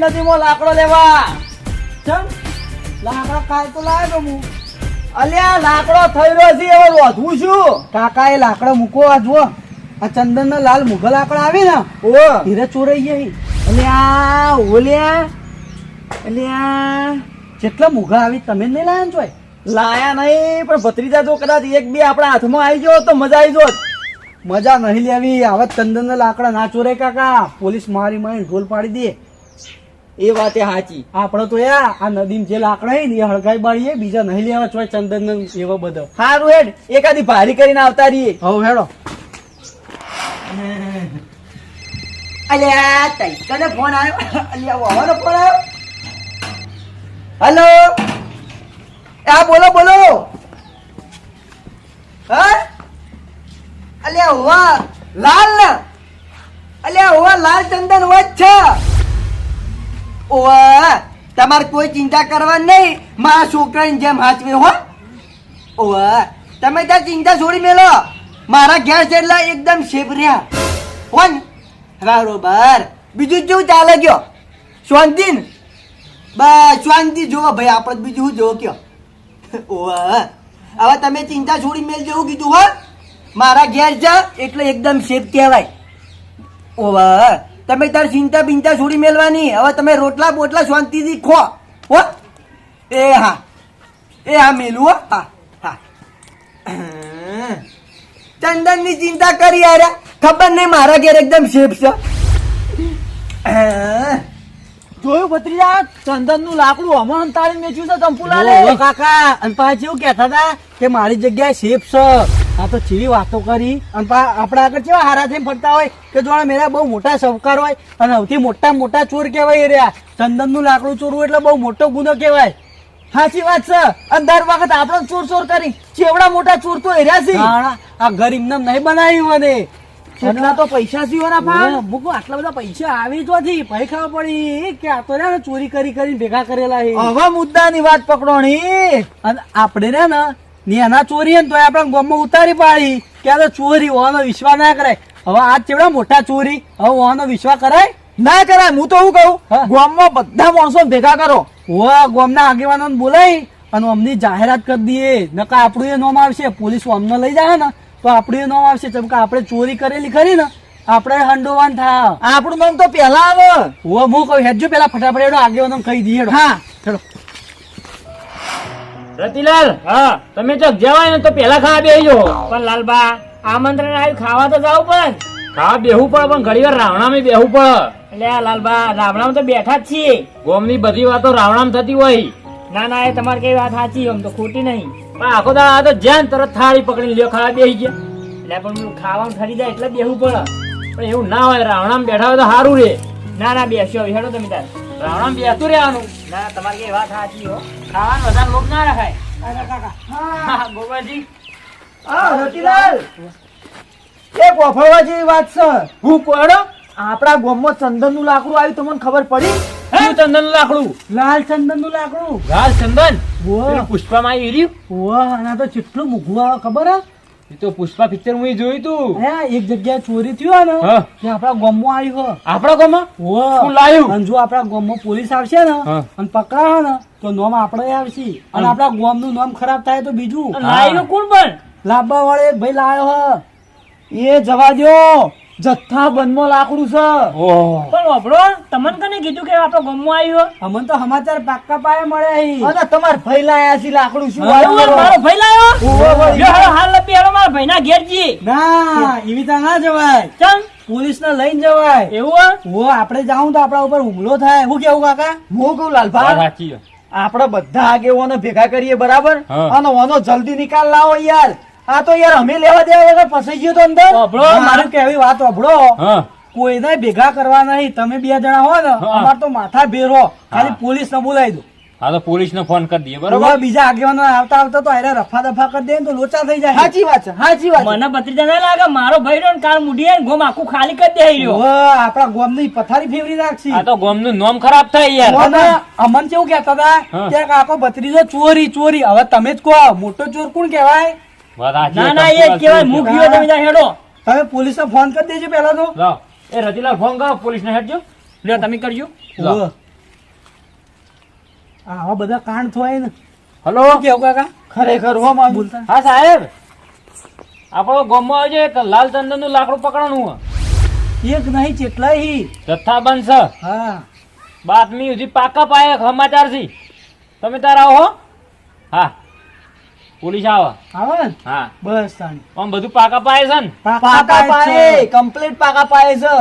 હા હેઠ લાકડો લેવા. ચમ લાકડા કાલ તો લાવ્યો હું અલ્યા લાકડો થઈ રહ્યો છે એવો રોધું છું કાકા એ લાકડો મૂકો આ જુઓ. આ ચંદન ના લાલ મુઘલ લાકડા આવે ને ઓ હીરે ચોરાઈ જાય અલ્યા ઓલ્યા અલ્યા જેટલા મુઘા આવી તમે નહીં લાયા જોય? લાયા નહીં પણ ભત્રીજા જો કદાચ એક બે આપણા હાથમાં આવી ગયો તો મજા આવી જોત મજા નહીં લેવી આવા ચંદન ના લાકડા ના ચોરે કાકા. પોલીસ મારી મારી ઢોલ પાડી દે. એ વાતે સાચી. આપણે તો યા આ નદીમાં જે લાકડા ને એ હળગાઈ બાળીએ બીજા નહીં લેવા ચોય ચંદન એવો બધો. સારું હેડ એકાદી ભારી કરીને આવતા રહીએ. હવ હેડો. અલ્યા તઈ કને ફોન આવ્યો અલ્યા વાવાનો ફોન આવ્યો હેલો આ બોલો બોલો. હા? અલ્યા હોવા લાલ અલ્યા હોવા લાલ ચંદન હોય છે. ઓવા, તમારે કોઈ ચિંતા કરવા નહીં. મારા છોકરાની જેમ હાચવે હો. ઓવા, તમે ત્યાં ચિંતા છોડી મેલો. મારા ઘેર જેટલા એકદમ સેફ રહ્યા કોણ બરોબર બીજું કેવું ચાલે ગયો? શાંતિ ને? બસ, શાંતિ. જોવો ભાઈ, આપણે બીજું શું જોવો કયો? ઓવા, હવે તમે ચિંતા છોડી મેલ જેવું કીધું હો. મારા ઘેર જા, એટલે એકદમ સેફ કહેવાય. ઓવા તમે તાર ચિંતા બિંતા છોડી મેલવાની હવે તમે રોટલા બોટલા શાંતિથી ખો. હો? એ હા. એ હા મેલું હો. હા હા. ચંદનની ચિંતા કરી યાર ખબર નહીં મારા ઘેર એકદમ સેફ છે. જોયું ભત્રીજા? ચંદનનું લાકડું હમણાં અંતાળી મેચ્યું છે ચંપુલાલે કાકા અને પાછી એવું કહેતા હતા કે મારી જગ્યાએ સેફ છે. આ તો ચીવી વાતો કરી. અને આપણા આગળ કેવા હારા થઈને ફરતા હોય કે જોણે મેરા બહુ મોટા સવકાર હોય અને સૌથી મોટા મોટા ચોર કહેવાય એ રહ્યા. ચંદનનું લાકડું ચોરવું એટલે બહુ મોટો ગુનો કહેવાય. સાચી વાત છે. અને દર વખત આપણો ચોર ચોર કરી. ચેવડા મોટા ચોર તો એર્યા છે. આ ગરીબ ને નહીં બનાવ્યું મને. એટલા તો પૈસા એના હા, પા મૂકો આટલા બધા પૈસા આવી તો નથી. પૈસા ખબર પડી કે આ તો રે ને ચોરી કરી કરીને ભેગા કરેલા હવે મુદ્દાની વાત પકડોણી અને આપણે રે ને નેના ચોરી હે ને તો આપણે ગામમાં ઉતારી પાડી. કે તો ચોરી ઓનો વિશ્વાસ ના કરાય. હવે આ ચેવડા મોટા ચોરી હવે ઓનો વિશ્વાસ કરાય? ના કરાય. હું તો હું કહું? ગોમમાં બધા માણસો ભેગા કરો. ગોમ ના આગેવાનો બોલાય અને અમની જાહેરાત કરી દઈએ. નકા આપણું એ નામ આવશે. પોલીસ અમને લઈ જાય ને તો આપણું એ નામ આવશે. જેમ કે આપણે ચોરી કરેલી ખરી ને આપણે હંડોવાન થા. આપણું નામ તો પેલા આવે. હું કહું હેજો પેલા ફટાફટ એડો આગેવાનો કહી દઈએ હા. હેડો. રતિલાલ હા. તમે તો જવાય ને તો પેલા ખાવા બેસજો પણ લાલબા આમંત્રણ આવ્યું ખાવા તો જાવ પણ ને. ખાવા બેહવું પડે પણ ઘણી વાર રાવણામાં બેહવું પડે. એટલે આ લાલબા રાવણામાં તો બેઠા જ છીએ. ગોમની બધી વાતો રાવણામાં થતી હોય. ના ના એ તમારી કઈ વાત સાચી આમ તો ખોટી નહીં. પણ આખો દાડો આ તો જ્યાં તરત થાળી પકડી લ્યો ખાવા બેહી ગયા. એટલે પણ ખાવાનું ઠરી જાય એટલે બેહવું પડે. પણ એવું ના હોય રાવણામાં બેઠા હોય તો સારું રે. ના ના બેસ્યો હેડો તમે તાર. રાવણામાં બેસતું રહેવાનું. ના તમારી એ વાત સાચી હો. ખાવાનું વધારે લોક ના રખાય. હા, ગોપાલજી. હા રતિલાલ. એ ગોફળવા જેવી વાત છે. હું કોણ? આપણા ગામમાં ચંદનનું લાકડું આવ્યું તમને ખબર પડી? શું ચંદનનું લાકડું? લાલ ચંદનનું લાકડું. લાલ ચંદન? પુષ્પામાં આવી રહ્યું ઓ આના તો કેટલું મૂકવું આવે ખબર હે? એ તો પુષ્પા પિક્ચર હું જોયું તું. હે એક જગ્યાએ ચોરી થયું ને હા. ત્યાં આપણા ગામમાં આવ્યું હે. આપણા ગામમાં? શું લાયું? અને જો આપણા ગામમાં પોલીસ આવશે ને હા. અને પકડાવે ને તો નોમ આપણે આવશે. અને આપડા આપણા ગામનું નામ ખરાબ થાય તો બીજું. લાયું કોણ પણ? લાંબા વાળે ભાઈ લાયો હે. એ જવા દો જથ્થા લાકડું છે. પણ વાપરો તમને કને કીધું કે આપણો ગમો આવ્યો? અમને તો સમાચાર પાક્કા પાયે મળે અહીં. અને તમાર ભાઈ લાયા છે લાકડું શું આવ્યું? મારો ભાઈ લાયો? હાલો, હાલ લપી હાલો મારા ભાઈના ઘેર જઈએ. ના એવી તો ના જવાય. ચમ? પોલીસ ને લઈને જવાય. એવું હો આપણે જાઉં તો આપણા ઉપર હુમલો થાય. હું કેવું કાકા? હું કહું લાલભા. આપણે બધા આગેવાનો ભેગા કરીએ બરાબર? હા. અને ઓનો જલ્દી નિકાલ લાવો યાર. આ તો યાર અમે લેવા દેવા વગર ફસાઈ ગયો તો અંદર. અભળો. મારું કેવી વાત અભળો. કોઈને ભેગા કરવા નહીં. તમે બે જણા હો ને અમાર તો માથા ભેરો. ખાલી પોલીસ ને બોલાવી દો. હા તો પોલીસ ને ફોન કરી દઈએ બરોબર? બીજા આગેવાનો આવતા આવતા તો હારે રફા દફા કરી દે તો લોચા થઈ જાય. સાચી વાત છે સાચી વાત મને ભત્રીજા ના લાગે મારો ભાઈ રહ્યો કાલ મુઢીએ ને ગોમ આખું ખાલી કરી દે રહ્યો. આપડા આપણા ગોમની પથારી ફેવરી નાખશી આ તો ગોમનું નોમ ખરાબ થાય યાર. અમન કેવું કેતા હતા. કે કાકો ભત્રીજો ચોરી ચોરી. હવે તમે જ કહો મોટો ચોર કોણ કહેવાય? સાચી ના ના એ કેવાય ચોર ગયો તમે ત્યાં હેડો. તમે પોલીસ ને ફોન કરી દેજો પેલા તો. એ રતિલાલ ફોન કરો પોલીસ ને હેડજો. લ્યો તમે કરજો. આવા બધા કાંડ થાય ને. હલો? કેવું કાકા? ખરેખર હો માં બોલતા. હા સાહેબ. આપણો ગામમાં આવજો એક લાલ ચંદનનું લાકડું પકડવાનું. એક નહીં કેટલા હી. જથ્થાબંધ છે હા. બાતમી હજી પાકા પાયે સમાચારથી તમે તાર આવો હો. હા. પોલીસ આવે. આવે ને? હા. બસ આમ બધું પાકા પાય છે ને? પાકા પાય કમ્પ્લીટ પાકા પાય છે.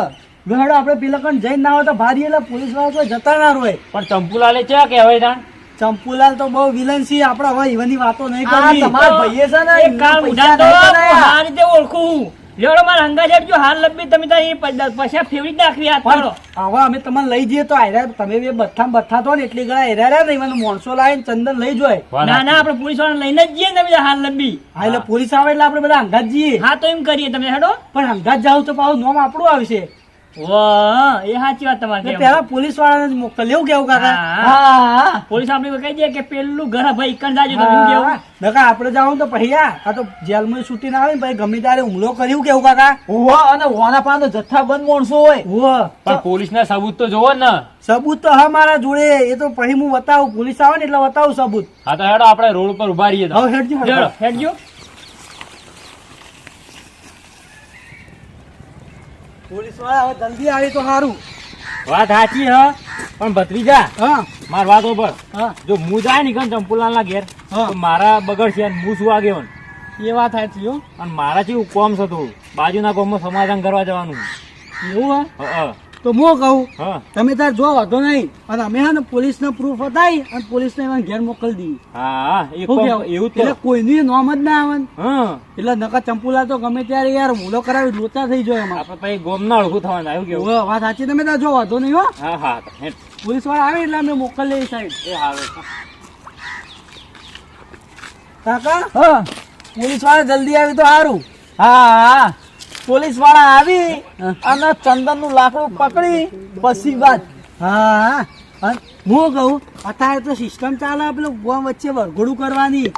ગહેડો આપણે પેલા જઈને ના હોય તો ભારી એટલે પોલીસવાળા કોઈ જતા ના રોય. પણ ચંપુલાલે ચા કહેવાય તાણ? ચંપુલાલ તો બહુ વિલન છે આપણે હવે ઈવનની વાતો નહીં આ કરવી. તમારા ભાઈએ છે ને એક કામ કરાયા. આ રીતે ઓળખું લેવડો મારા હંગા જેટજો હાલ લબ્બી તમે તો અહીં પ- પૈસા ફેવરી નાખવી આ પણ હવે અમે તમને લઈ જઈએ તો આયરા તમે બે બથા બથા તો ને એટલી ગળા આયરા રહ્યા નહીં મને મોણસો લાવીને ચંદન લઈ જોય ના ના આપણે પોલીસવાળા લઈને જ જઈએ ને તમે હાલ લબ્બી હા એટલે પોલીસ આવે એટલે આપણે બધા અંગાત જઈએ. હા તો એમ કરીએ તમે હેડો. પણ અંગાત જાવ તો પાછું નોમ આપણું આવશે. વાહ એ સાચી વાત તમારી એટલે પોલીસ વાળાને જ મોકલ. કેવું કાકા? હા. હા. પોલીસ આપણે કહી દે કે પેલું ઘર ભાઈ ઇકન જાજો તમે એવું કેવું? નકા આપણે જાવ તો પછી આ આ તો જેલમાં છૂટીને આવે ને ગમે ત્યારે હુમલો કર્યું કેવું કાકા? અને ઓના જથ્થા બંધ માણસો હોય. ઓહ પણ પોલીસ ના સબૂત તો જોવો ને. સબૂત તો હા મારા જોડે. એ તો પછી હું બતાવું. પોલીસ આવે ને એટલે બતાવું સબૂત. હા તો હેડો આપણે રોડ ઉપર ઊભા રહીએ હેડજો. હેડજો. પોલીસવાળા હવે જલ્દી આવી તો સારું વાત સાચી હ? પણ ભત્રીજા હા. માર વાત ઉપર હા. જો હું જાય ને કન ચંપુલાલ ના ઘેર. મારા બગડ છે હું શું આગેવન એ વાત સાચી હો. અને મારા જેવું કોમ છે થોડું બાજુના કોમમાં સમાધાન કરવા જવાનું. એવું હા? હ, હ, તો હું કહું તમે તાર જો વાંધો નહીં અને અમે હા ને પોલીસને પ્રૂફ બતાવી અને પોલીસને એમાં ઘેર મોકલી દઈએ? એવું એટલે કોઈની નોમ જ ના આવે એટલે નકા ચંપુલા તો ગમે ત્યારે યાર હુમલો કરાવી લોચા થઈ જાય એમાં. પછી ગોમ ના ઓળખું થવાનું આવ્યું કેવું? વાત સાચી તમે તાર જો વાંધો નહીં હો. હા હા પોલીસવાળા આવે એટલે અમે મોકલી એ સાહેબ. એ આવે. કાકા હા. પોલીસવાળા જલ્દી આવી તો સારું હા હા. પોલીસવાળા આવી અને ચંદનનું લાકડું પકડી પછી વાત. હા હું. કહું અત્યારે તો સિસ્ટમ ચાલે પેલું ગોમ વચ્ચે વરઘોડું કરવાની.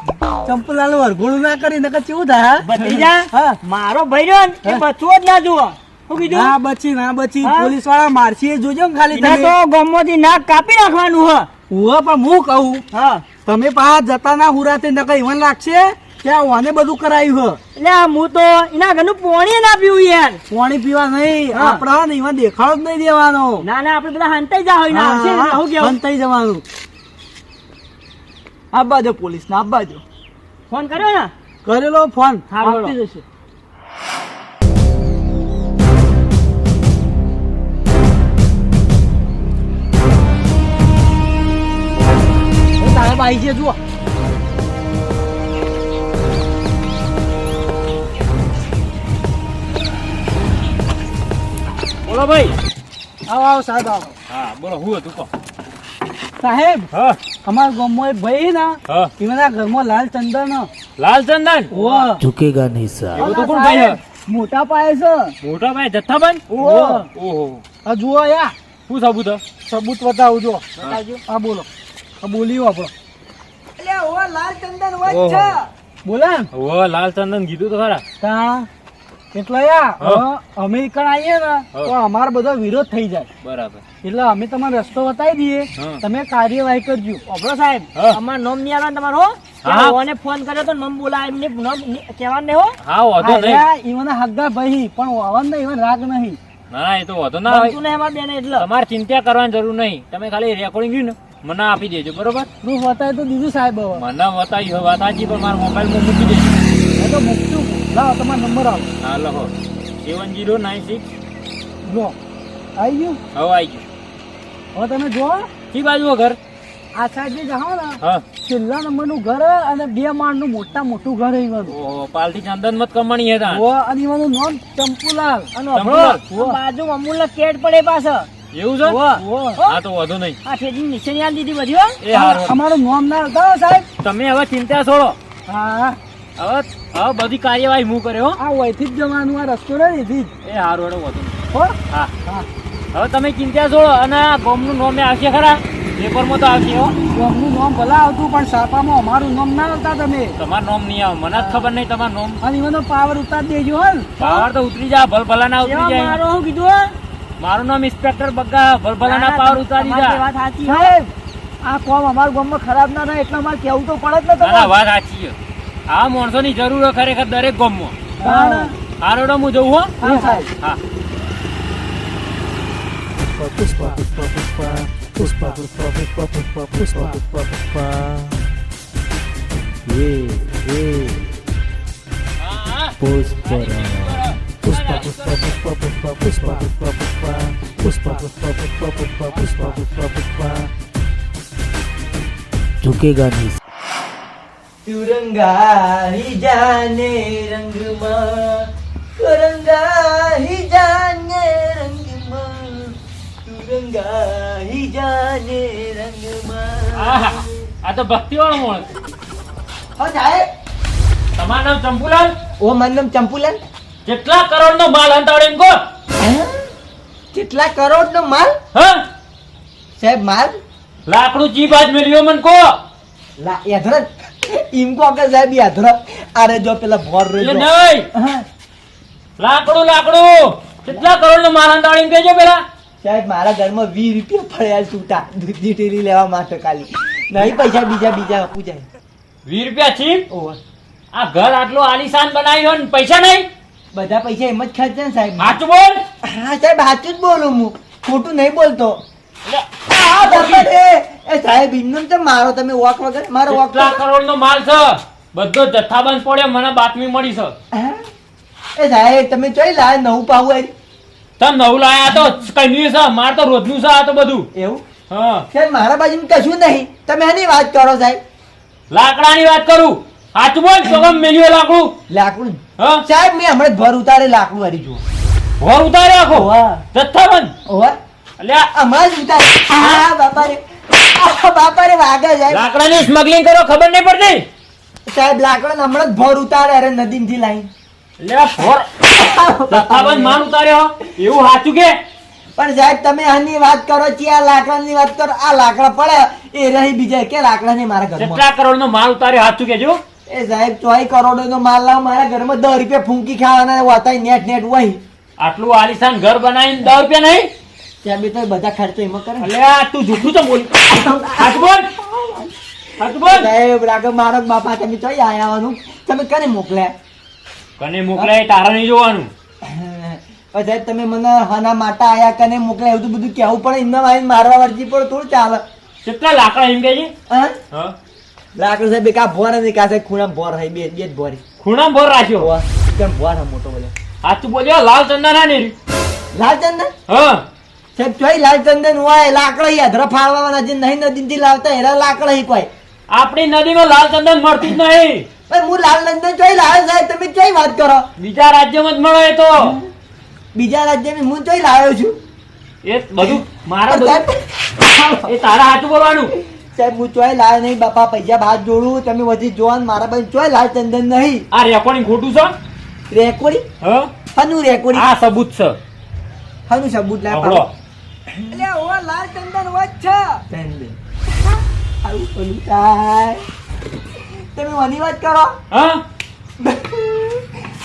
ચંપલાલ વરઘોડું ના કરી નકર કેવું થાય? ભત્રીજા મારો ભાઈ રહ્યો ને બચવો જ ના જુઓ. ના બચી ના બચી. પોલીસવાળા મારસી જોજો ને ખાલી તમે. તો ગમોથી નાક કાપી નાખવાનું હ. હું પણ હું કહું હા. તમે પાછા જતા ના હુરાતે નકર ઇવન લાગશે? ત્યાં બધું કરાયું હે. એટલે હું તો એના ઘરનું પોણી ના પીવું યાર. પોણી પીવા નહીં. આપડા ને ઈવન દેખાડો જ નહીં દેવાનો. ના ના આપણે બધા હંતાઈ જા હોય ને આવશે ને હા, હું કેવું? બંધ જવાનું. દો પોલીસ ને દો ફોન કર્યો ને? કરેલો ફોન. આપતી જશે તારે આવી છે જુઓ. બોલો ભાઈ. આવો આવો સાહેબ આવો. હા બોલો હું હતું કહો. સાહેબ હા. અમાર ગામમાં એક ભાઈ ના એમના ઘરમાં લાલ ચંદન. લાલ ચંદન? ઝુકેગા નહીં સાહેબ એવું તો કોણ ભાઈ મોટા પાયે છે. મોટા પાયે જથ્થાબંધ ઓહો. ઓહો. આ જુઓ યા શું સબૂત? સબૂત બતાવું જો બતાવજો. આ બોલો. આ બોલી વાપરો એટલે ઓ લાલ ચંદન વાત છે. બોલા ઓ લાલ ચંદન કીધું તો ખરા. કા એટલે અમેરિકન અમે આવીએ ને તો અમારો બધો વિરોધ થઈ જાય. બરાબર. એટલે અમે તમારો રસ્તો બતાવી દઈએ. તમે કાર્યવાહી કરજો. અભરો સાહેબ. અમાર નોમ નહીં આવે તમારો? ઓને ફોન કર્યો તો નોમ બોલા એમને નોમ કહેવાનું નહીં હો. હા વાંધો નહીં. ઈવન હગ્ગા ભાઈ પણ વાવન ને ઈવન રાગ નહીં. ના ના એ તો વાંધો ના હોય ને અમાર બેને એટલે. તમારે ચિંતા કરવાની જરૂર નહીં. તમે ખાલી રેકોર્ડિંગ ને મને આપી દેજો બરોબર? પ્રૂફ બતાવે તો દીધું સાહેબ મને બતાવી વાત સાચી પણ મારા મોબાઈલમાં મૂકી દેજો. તો મૂકતું લાવો તમારો નંબર આવો. હા લખો સેવન જીરો નાઇન સિક્સ. જો. આવી ગયું? હવે આવી ગયું. હવે તમે જો. કઈ બાજુ ઘર? આ સાઈડ જે જાઓ ને. છેલ્લા નંબરનું ઘર અને બે માળનું મોટા મોટું ઘર ઈવન ઓહો પાલથી ચંદન મત કમાણી હતા અને ઈવનનું નામ ચંપુલાલ. અને બાજુ અમૂલ કેટ પડે પાસે એવું છે? હા તો વાંધો નહીં. આ ઠેજી નિશાની દીધી બધી હો. એ હારું. અમારું નામ ના હતા સાહેબ? તમે હવે ચિંતા છોડો. હા. હવે હવે બધી કાર્યવાહી હું કર્યો. આ વયથી જ જવાનું આ રસ્તો નહીં થી એ હારો એડો વાંધો હો? હા. હા. હવે તમે ચિંતા છોડો અને આ ગોમનું નામ આવશે ખરા? પેપરમાં તો આવશે હો. ગોમનું નામ ભલા આવતું પણ સાપામાં અમારું નામ ના આવતા તમે. તમારું નામ નહીં આવે. મને જ ખબર નહીં તમારું નોમ. અને ઈવનનો પાવર ઉતાર દેજો હો. પાવર તો ઉતરી જાય. ભલ ભલા ના ઉતરી જાય. મારો હું કીધું? મારું નામ ઇન્સ્પેક્ટર બગ્ગા ભલભલાના પાવર ઉતારી તમારી જા વાત સાચી છે. સાહેબ! આ કોમ અમારું ગામમાં ખરાબ ના થાય એટલે અમારે કેવું તો પડે જ ને ના, ના, તમારે. વાત સાચી છે. આ માણસોની જરૂર હોય ખરેખર દરેક ગામમાં તાણ. હારોડો હું જઉં હો હા સાહેબ હા પુષ્પા પુષ્પા પુષ્પા પુષ્પા પુષ્પા પુષ્પા પુષ્પા પુષ્પા પુષ્પા પુષ્પા યે યે હા, હા. પુષ્પરા પુષ્પા પુષ્પા પુષ્પા પુષ્પા પુષ્પા પુષ્પા પુષ્પા પુષ્પા પુષ્પા પુષ્પા પુષ્પા પુષ્પા પુષ્પા પુષ્પા ઝુકેગા નહીં તિરંગા હી જાને રંગમાં. તિરંગા હી જાને રંગમાં. તિરંગા હી જાને રંગમાં. આ તો ભક્તિ વાળો મોણ હો સાહેબ તમારું નામ ચંપુલાલ? ઓ મારું નામ ચંપુલાલ? કેટલા કરોડ નો માલ અંતાવડે એમ હે? કેટલા કરોડ નો માલ? હા? સાહેબ માલ? લાકડું ચી બાજ મેલ્યો મને કહો. લા યાધર ઈમ કો સાહેબ યાધર અરે જો પેલા ભોર રહ્યો નહીં. લાકડું લાકડું. કેટલા કરોડનું માલ હંતાડે કેજો પેલા. સાહેબ મારા ઘરમાં વીસ રૂપિયા પડ્યા છૂટા દૂધની ટેરી લેવા માટે ખાલી. નહીં પૈસા બીજા બીજા આપું જાય. વીસ રૂપિયા છી ઓહો. આ ઘર આટલું આલીશાન બનાવ્યો હોય ને પૈસા નહીં? બધા પૈસા એમ જ ખર્ચે ને સાહેબ. સાચું બોલ? હા સાહેબ સાચું જ બોલું હું. ખોટું નહીં બોલતો. આ રે! એ સાહેબ એમનેમ તો મારો? તમે વોક વગર મારો વોક કેટલા કરોડ નો માલ છે? બધો જથ્થાબંધ પડ્યો મને બાતમી મળી છે. એ સાહેબ તમે જોઈ લા નવું પાવું આવી તમે નવું લાયા તો કઈ છે માર તો રોજનું છે આ તો બધું. એવું? હા. સાહેબ મારા બાજુ કશું નહીં. તમે એની વાત કરો સાહેબ. લાકડાની વાત કરું? સાચું બોલ તો મેલ્યો લાકડું? લાકડું? હા. સાહેબ મેં હમણાં ભર ઉતારે લાકડું હરી જુઓ. ઘર ઉતારે આખો? જથ્થાબંધ? ઓવા એટલે હમણાં જ ઉતારે. હા બાપા રે બાપા વાગે સાહેબ લાકડાની સ્મગલિંગ કરો ખબર નહીં પડતી? સાહેબ લાકડા હમણાં જ ભર ઉતારે અરે નદીમથી લાઈન. એટલે આ ભોર. જથ્થાબંધ માલ ઉતાર્યો. એવું સાચું કે? પણ સાહેબ તમે આની વાત કરો છીએ આ લાકડાની વાત કરો? આ લાકડા પડે એ રહી બીજા કે લાકડા ની મારા ઘરમાં? કેટલા કરોડ નો માલ ઉતાર્યો સાચું કેજો. એ સાહેબ ચોઈ કરોડો નો માલ લાવ મારા ઘરમાં દસ રૂપિયા ફૂંકી ખાવાના વાતાય નેટ નેટ હોય આટલું આલિશાન ઘર બનાવીને દસ રૂપિયા નહીં? ત્યાં બી તો બધા ખર્ચો એમાં કરે આ તું જૂઠું તો બોલ. હાથ બોલ. હાથ બોલ. સાહેબ રાગે મારો બાપા તમે તો આયા આવવાનું તમે કને મોકલ્યા? કને મોકલાય તારા નહીં જોવાનું. સાહેબ તમે મને હના માટા આયા કને મોકલ્યા? એવું બધું કહેવું પડે. એમના આવીને મારવા વર્જી પડે થોડું ચાલે. કેટલા લાકડા એમ કે છે? હા હા? લાકડું સાહેબ એક ભોર અને સાહેબ ખૂણા ભોર હોય બે બે જ ભોરી ખૂણા ભોર રાખ્યો? કેમ ભોર મોટો બોલે હાથું બોલ્યો લાલ ચંદન હા ને? લાલચંદન હા. ચોય લાલચંદન હોય લાકડા અધરા ફાળવાના જે નહીં નદીથી લાવતા એરા લાકડા કોઈ. આપણી નદીમાં લાલ ચંદન મળતું જ નહીં. પણ હું લાલચંદન ચોય લાવ્યો સાહેબ તમે ચોય વાત કરો. બીજા રાજ્યમાં જ મળો એ તો. બીજા રાજ્યમાં હું ચોય લાવ્યો છું. એ બધું મારા બધું. એ તારા હાથ બોલવાનું. સાહેબ હું ચોય લાવ્યો નહીં બાપા પૈસા ભાત જોડું તમે વધી જોવાનું મારા પાસે ચોય લાલચંદન નહીં. આ રેકોર્ડિંગ ખોટું છે? રેકોર્ડિંગ હા? હનું રેકોર્ડિંગ આ સબૂત છે. હનુ સબૂત લાવ એટલે ઓ લાલચંદન વચ છે. આવું બોલું થાય. તમે મની વાત કરો. હા?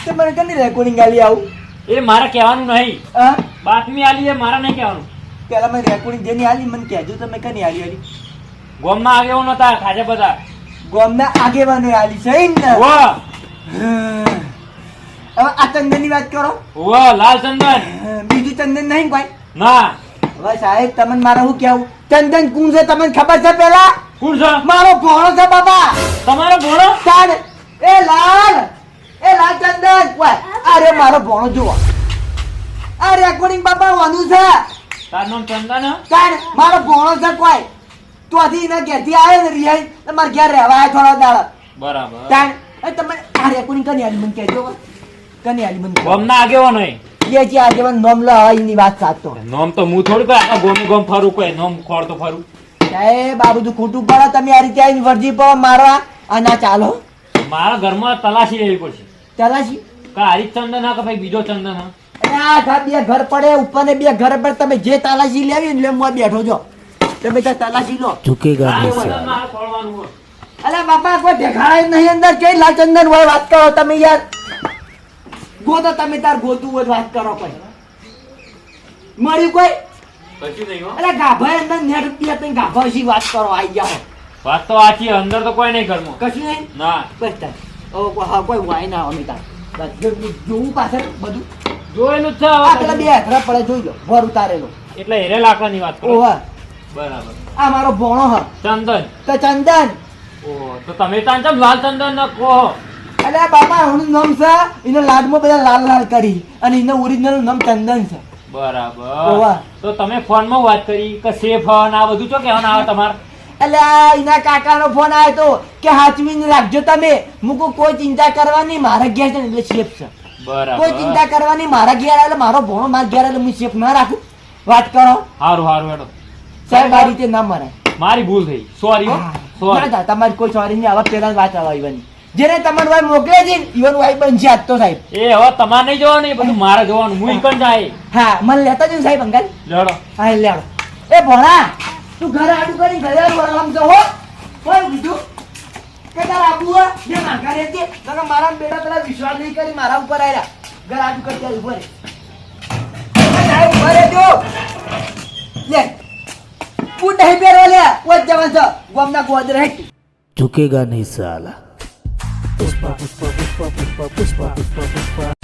તમારે કની રેકોર્ડિંગ આલી આવું? એ મારે કહેવાનું નહીં. હા? બાતમી આલી એ મારે નહીં કહેવાનું. પેલા મેં રેકોર્ડિંગ જેની આલી મને કહેજો તમે કની આલી આલી? ગોમમાં આગેવાનો હતા ખાજે બધા. ગોમના આગેવાનો આલી છે ને? વાહ હવે આ ચંદનની વાત કરો. વાહ લાલ ચંદન. બીજું ચંદન નહીં ભાઈ ના. હવે સાહેબ તમને મારે શું કેવું ચંદન કુણ છે તમને ખબર છે પેલા? કુણ છે. મારો ભોણો છે બાબા. તમારો ભોણો ચાલ એ લાલ એ લાલ ચંદન. અરે મારો ભોણો જુઓ. આ રેકોર્ડિંગ બાબા વાનું છે. તાર નામ ચંદન ચાલ મારો ભોણો છે કોઈ. તું આથી એના ઘેરથી આવે ને રિહાઈ તમારે ઘેર રહેવા આવે થોડા દાડા. બરાબર. તાણ તમે આ રેકોર્ડિંગ કની આલી મને કહેજો કની આલી મને. ગોમના નહીં બે જે આ નોમ લો એની વાત સાચો. નોમ તો હું થોડું કઈ આખા ગોમ ગોમ ફરું કોઈ નોમ ખોર તો ફરું. સાહેબ આ બધું ખોટું પડે તમે આ રીતે આવીને વર્જી પર મારવા આ ના ચાલો. મારા ઘરમાં તલાશી લેવી પડશે. તલાશી? કા હરીશ ચંદન હા કે ભાઈ બીજો ચંદન હા? આ ઘર બે ઘર પડે ઉપર ને બે ઘર પર તમે જે તાલાશી લેવી ને એટલે હું બેઠો છો. તમે ત્યાં તલાશી લો. હોય. અરે બાપા કોઈ દેખાડાય નહીં અંદર? કઈ લાલચંદન હોય વાત કરો તમે યાર. ગોતો તમે તાર ગોતું હોય વાત કરો કોઈ. મળ્યું કોઈ? કશું નહીં અરે ગાભા અંદર નેટ તઈ ગાભા વિશે વાત કરો આઈ ગયા હો. વાત તો આછી અંદર તો કોઈ નહીં ઘરમાં. કશું નહીં? ના. બસ તાર. હા કોઈ વાય ના અમે તાર. બસ જો- જો- જોવું પાછળ બધું. જોયેલું છે આ પેલા બે હેઠળ પડે જોઈ લો ભર ઉતારેલો. એટલે હેરે લાકડાની વાત કરો. ઓહ બરાબર. આ મારો ભોણો હ. ચંદન. તો ચંદન. ઓ તો તમે તાન ચમ લાલ ચંદન ન કહો? અરે બાપા એનું નામ છે એનો લાડમાં બધા લાલ લાલ કરી અને એનું ઓરિજિનલ નામ ચંદન છે. બરાબર. તો તમે ફોનમાં વાત કરી કે સે ફોન આ બધું તો કહેવાનું આવે તમારે? એટલે એના કાકાનો ફોન આવ્યો તો કે હાચવીને રાખજો તમે. મૂકું કોઈ ચિંતા કરવાની મારા ઘેર છે એટલે સેફ છે. બરાબર. કોઈ ચિંતા કરવાની મારા ઘેર એટલે મારો ભણો મારા ઘેર એટલે હું સેફ ના રાખું. વાત કરો. સારું સારું હેડો. સાહેબ આ રીતે ના મરાય. મારી ભૂલ થઈ. સોરી સોરી તમારી કોઈ સોરી નહીં. આવા પેલા જ વાત આવવાની જેને તમારો ભાઈ મોકલે છે ઈવન ભાઈ બનશે આજ તો સાહેબ. એ હવે તમારે નહીં જોવાનું બધું મારે જોવાનું. હું ઇકન જાય હા મને લેતા જઈને સાહેબ અંકલ. લેડો હા લેડો એ ભણા તું ઘરે આડું કરી ઘરે આમ જો હો કોઈ બીજું? કે તાર આબુ જે માંગા રહે છે તો મારા બેટા પેલા વિશ્વાસ નહીં કરી મારા ઉપર આવ્યા ઘર આડું કરી ત્યાં ઊભો રે ઊભો રહેજો. લે. બૂટ નહીં પહેરો લે. કોઈ જવાન છો. ગોમના ગોદરે ઝુકેગા નહીં સાલા. Puspa, puspa, puspa, puspa, puspa, puspa, puspa.